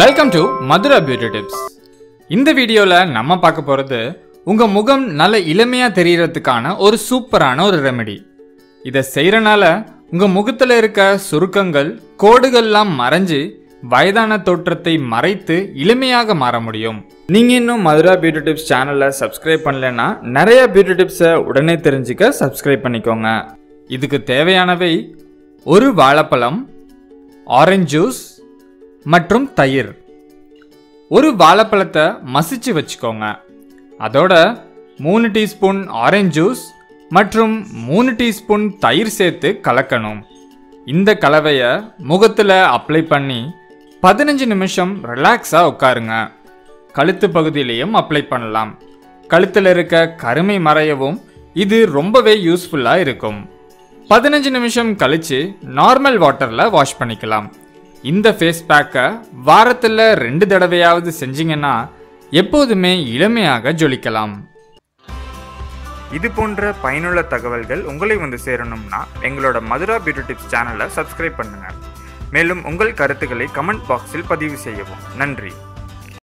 Welcome to Madhura beauty tips இந்த வீடியோவில் நம்ம பார்க்க போகிறது உங்கள் முகம் நல்ல இளமையாக தெரியறதுக்கான ஒரு சூப்பரான ஒரு ரெமெடி இதை செய்கிறனால உங்கள் முகத்தில் இருக்க சுருக்கங்கள் கோடுகள்லாம் மறைஞ்சு வயதான தோற்றத்தை மறைத்து இளமையாக மாற முடியும். நீங்கள் இன்னும் மதுரா பியூட்டி டிப்ஸ் சேனலை சப்ஸ்கிரைப் பண்ணலைன்னா நிறைய பியூட்டி டிப்ஸை உடனே தெரிஞ்சுக்க சப்ஸ்கிரைப் பண்ணிக்கோங்க. இதுக்கு தேவையானவை ஒரு வாழைப்பழம் ஆரஞ்சு ஜூஸ் மற்றும் தயிர். ஒரு வாழைப்பழத்தை மசிச்சு வச்சுக்கோங்க. அதோட மூணு டீஸ்பூன் ஆரஞ்சு ஜூஸ் மற்றும் மூணு டீஸ்பூன் தயிர் சேர்த்து கலக்கணும். இந்த கலவையை முகத்தில் அப்ளை பண்ணி பதினஞ்சு நிமிஷம் ரிலாக்ஸாக உட்காருங்க. கழுத்து பகுதியிலையும் அப்ளை பண்ணலாம். கழுத்தில் இருக்க கருமை மறையவும் இது ரொம்பவே யூஸ்ஃபுல்லாக இருக்கும். பதினஞ்சு நிமிஷம் கழிச்சு நார்மல் வாட்டரில் வாஷ் பண்ணிக்கலாம். இந்த ஃபேஸ் பேக்கை வாரத்தில் ரெண்டு தடவையாவது செஞ்சீங்கன்னா எப்போதுமே இளமையாக ஜொலிக்கலாம். இது போன்ற பயனுள்ள தகவல்கள் உங்களை வந்து சேரணும்னா எங்களோட மதுரா பியூட்டி டிப்ஸ் சேனலை சப்ஸ்கிரைப் பண்ணுங்கள் மேலும் உங்கள் கருத்துக்களை கமெண்ட் பாக்ஸில் பதிவு செய்யவும். நன்றி.